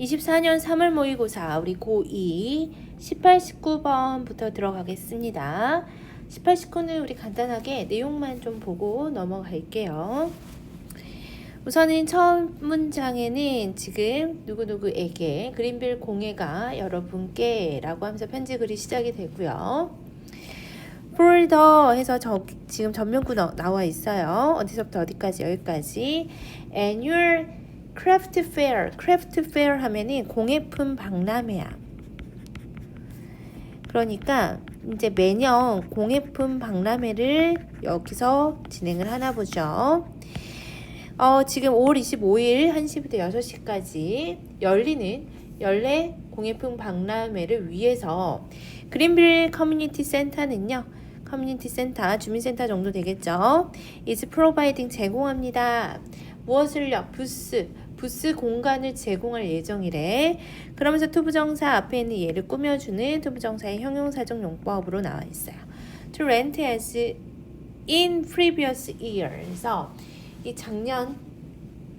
24년 3월 모의고사 우리 고2 18, 19번부터 들어가겠습니다. 18, 19는 우리 간단하게 내용만 좀 보고 넘어갈게요. 우선은 처음 문장에는 지금 누구누구에게 그린빌 공예가 여러분께 라고 하면서 편지 글이 시작이 되고요. 폴더 해서 저, 지금 전면구 나- 나와 있어요. 어디서부터 어디까지 여기까지. Annual Craft Fair. Craft Fair 하면은 공예품 박람회야. 그러니까 이제 매년 공예품 박람회를 여기서 진행을 하나 보죠. 어, 지금 5월 25일 1시부터 6시까지 열리는 연례 공예품 박람회를 위해서 그린빌 커뮤니티 센터는요. 커뮤니티 센터, 주민센터 정도 되겠죠. is providing 제공합니다. 무엇을요? 부스, 부스 공간을 제공할 예정이래. 그러면서 투부정사 앞에 있는 얘를 꾸며주는 투부정사의 형용사적 용법으로 나와 있어요. To rent as in previous year에서 이 작년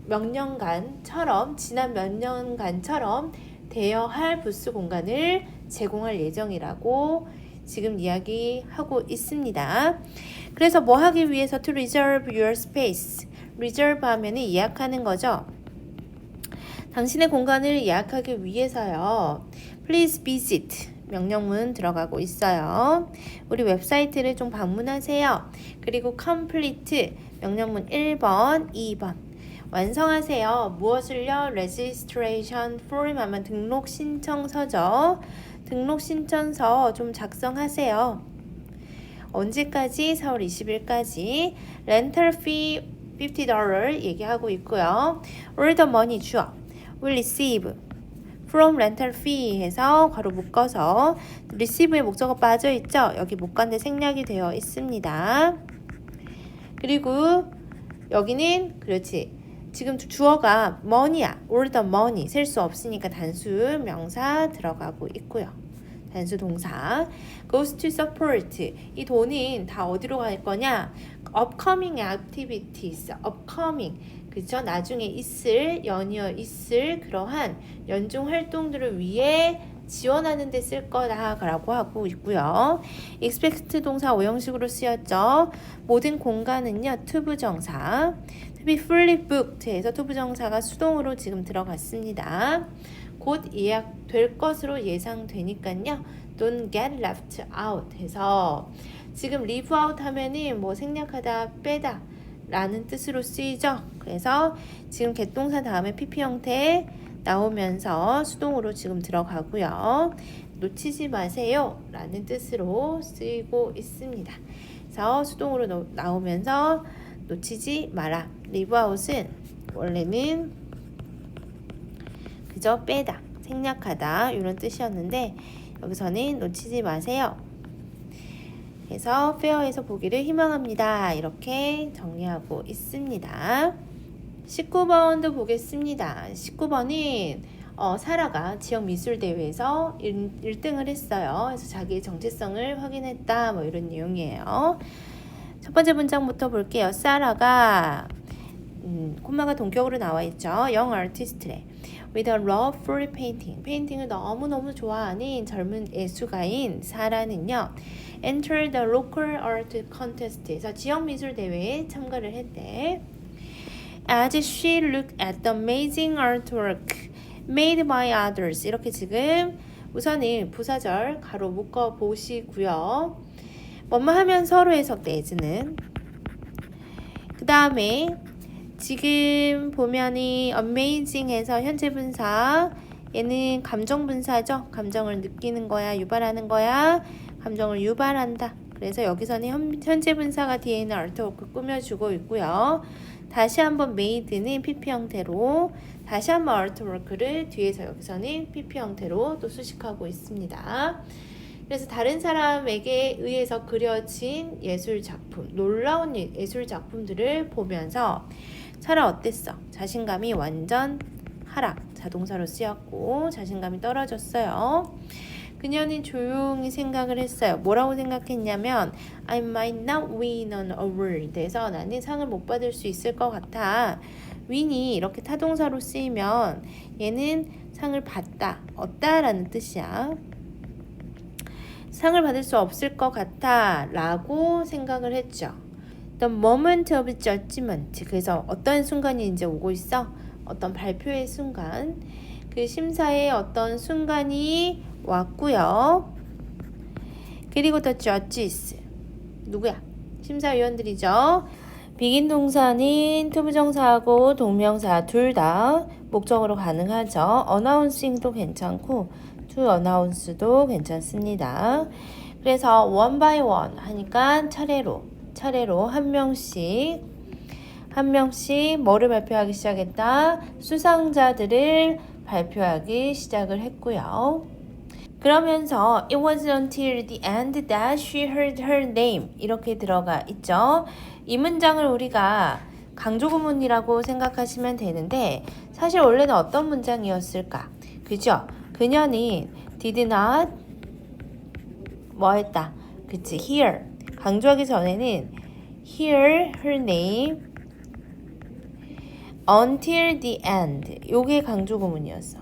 몇 년간처럼 지난 몇 년간처럼 대여할 부스 공간을 제공할 예정이라고 지금 이야기하고 있습니다. 그래서 뭐 하기 위해서 to reserve your space reserve 하면은 예약하는 거죠. 당신의 공간을 예약하기 위해서요. Please visit 명령문 들어가고 있어요. 우리 웹사이트를 좀 방문하세요. 그리고 complete 명령문 1번, 2번 완성하세요. 무엇을요? registration form 하면 등록 신청서죠. 등록 신청서 좀 작성하세요. 언제까지? 4월 20일까지 rental fee $50 얘기하고 있고요. All the money 주어 will receive from rental fee 해서 괄호 묶어서 receive의 목적어 빠져 있죠. 여기 목간대 생략이 되어 있습니다. 그리고 여기는 그렇지. 지금 주어가 money야. all the money 셀 수 없으니까 단수 명사 들어가고 있고요. 단수 동사. Goes to support. 이 돈은 다 어디로 갈 거냐? Upcoming activities upcoming. 그죠 나중에 있을 연이어 있을 그러한 연중 활동들을 위해 지원하는 데 쓸 거다라고 하고 있고요. expect 동사 오형식으로 쓰였죠. 모든 공간은요 투부정사 booked 해서 투부정사가 수동으로 지금 들어갔습니다. 곧 예약될 것으로 예상되니까요. Don't get left out 해서 지금 leave out 하면은 뭐 생략하다 빼다 라는 뜻으로 쓰이죠. 그래서 지금 개동사 다음에 PP 형태 나오면서 수동으로 지금 들어가고요. 놓치지 마세요 라는 뜻으로 쓰이고 있습니다. 그래서 수동으로 노- 나오면서 놓치지 마라. Out은 원래는 그저 빼다, 생략하다 이런 뜻이었는데 여기서는 놓치지 마세요. 그래서 페어에서 보기를 희망합니다. 이렇게 정리하고 있습니다. 19번도 보겠습니다. 19번은 어, 사라가 지역 미술 대회에서 1, 등을 했어요. 그래서 자기의 정체성을 확인했다. 뭐 이런 내용이에요. 첫 번째 문장부터 볼게요. 사라가 음, 콤마가 동격으로 나와 있죠. 영 아티스트래. With a love for painting. 페인팅을 너무너무 좋아하는 젊은 예술가인 사라는요. Enter the local art contest에서 지역 미술 대회에 참가를 했대. As she looked at the amazing artwork made by others. 이렇게 지금 우선은 부사절 가로 묶어 보시고요. 뭐뭐 하면 서로 해석돼, as는. 그 다음에 지금 보면이 amazing에서 현재 분사 얘는 감정 분사죠. 감정을 느끼는 거야, 유발하는 거야. 감정을 유발한다. 그래서 여기서는 현, 현재 분사가 뒤에 있는 아트워크 꾸며주고 있고요. 다시 한번 made는 pp 형태로 다시 한번 아트워크를 뒤에서 여기서는 pp 형태로 또 수식하고 있습니다. 그래서 다른 사람에게 의해서 그려진 예술 작품, 놀라운 예- 예술 작품들을 보면서 사라 어땠어? 자신감이 완전 하락, 자동사로 쓰였고 자신감이 떨어졌어요. 그녀는 조용히 생각을 했어요. 뭐라고 생각했냐면 I might not win an award에서 나는 상을 못 받을 수 있을 것 같아. win이 이렇게 타동사로 쓰이면 얘는 상을 받다, 얻다라는 뜻이야. 상을 받을 수 없을 것 같아 라고 생각을 했죠. The moment of judgment. 그래서 어떤 순간이 이제 오고 있어? 어떤 발표의 순간. 그 심사의 어떤 순간이 왔고요. 그리고 the judges. 누구야? 심사위원들이죠. 비긴 동사는 투부정사하고 동명사 둘 다 목적으로 가능하죠. announcing도 괜찮고 to announce도 괜찮습니다. 그래서 one by one 하니까 차례로 차례로 한 명씩 한 명씩 뭐를 발표하기 시작했다? 수상자들을 발표하기 시작을 했고요. 그러면서 it was until the end that she heard her name 이렇게 들어가 있죠. 이 문장을 우리가 강조구문이라고 생각하시면 되는데 사실 원래는 어떤 문장이었을까? 그죠? 그녀는 did not 뭐 했다? 그치? hear 강조하기 전에는 hear her name until the end 요게 강조 구문이었어.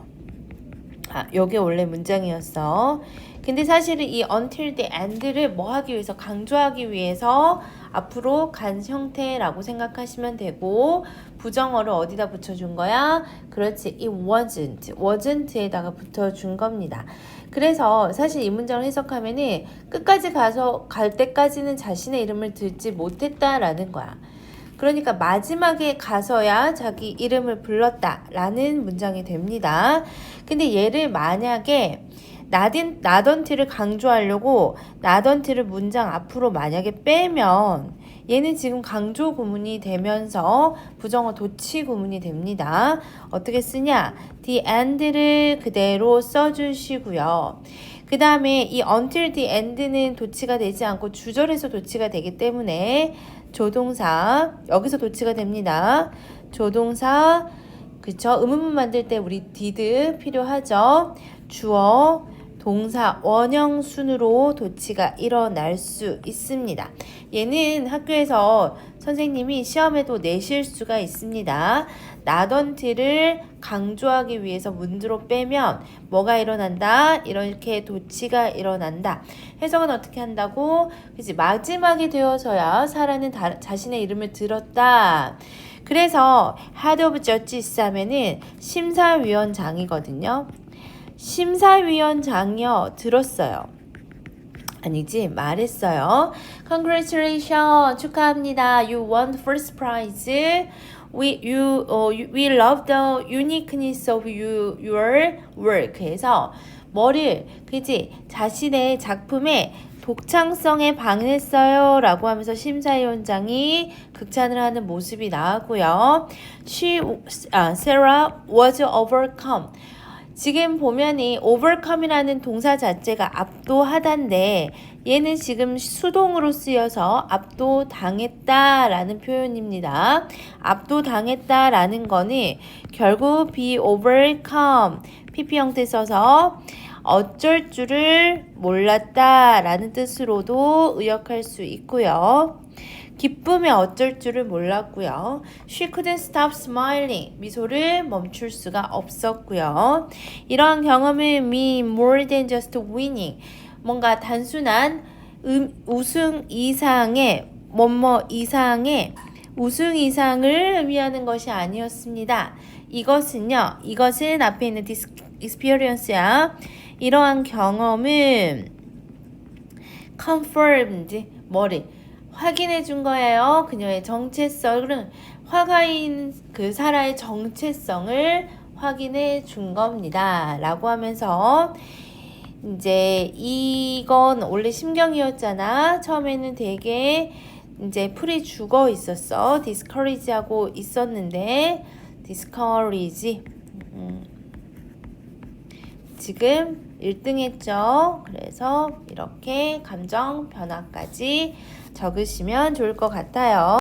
아, 요게 원래 문장이었어. 근데 사실은 이 until the end를 뭐 하기 위해서 강조하기 위해서 앞으로 간 형태라고 생각하시면 되고 부정어를 어디다 붙여준 거야? 그렇지, it wasn't, wasn't에다가 붙여준 겁니다. 그래서 사실 이 문장을 해석하면은 끝까지 가서 갈 때까지는 자신의 이름을 듣지 못했다라는 거야. 그러니까 마지막에 가서야 자기 이름을 불렀다라는 문장이 됩니다. 근데 얘를 만약에 나든 나던티를 강조하려고 나던티를 문장 앞으로 만약에 빼면 얘는 지금 강조 구문이 되면서 부정어 도치 구문이 됩니다. 어떻게 쓰냐? the end를 그대로 써주시고요. 그 다음에 이 until the end는 도치가 되지 않고 주절에서 도치가 되기 때문에 조동사 여기서 도치가 됩니다. 조동사 그쵸? 의문문 만들 때 우리 did 필요하죠. 주어 동사 원형 순으로 도치가 일어날 수 있습니다. 얘는 학교에서 선생님이 시험에도 내실 수가 있습니다. 나던트를 강조하기 위해서 문드로 빼면 뭐가 일어난다? 이렇게 도치가 일어난다. 해석은 어떻게 한다고? 그지 마지막이 되어서야 사라는 다, 자신의 이름을 들었다. 그래서 Head of Judges 하면은 심사위원장이거든요. 심사위원장이요 들었어요. 아니지 말했어요. Congratulations 축하합니다. You won first prize. We you uh, we love the uniqueness of you your work. 해서 뭐를 그지 자신의 작품의 독창성에 반했어요 라고 하면서 심사위원장이 극찬을 하는 모습이 나왔고요. She, 아, Sarah was overcome. 지금 보면이 overcome이라는 동사 자체가 압도하다인데 얘는 지금 수동으로 쓰여서 압도당했다라는 표현입니다. 압도당했다라는 거는 결국 be overcome PP 형태 써서 어쩔 줄을 몰랐다라는 뜻으로도 의역할 수 있고요. 기쁨에 어쩔 줄을 몰랐고요. She couldn't stop smiling. 미소를 멈출 수가 없었고요. 이러한 경험은 mean more than just winning. 뭔가 단순한 음, 우승 이상의 뭐뭐 이상의 우승 이상을 의미하는 것이 아니었습니다. 이것은요. 이것은 앞에 있는 experience야. 이러한 경험은 confirmed 뭐를 확인해 준 거예요. 그녀의 정체성을 화가인 그 사라의 정체성을 확인해 준 겁니다. 라고 하면서 이제 이건 원래 심경이었잖아. 처음에는 되게 이제 풀이 죽어 있었어. discourage 하고 있었는데 discourage 음. 지금 1등 했죠. 그래서 이렇게 감정 변화까지 적으시면 좋을 것 같아요.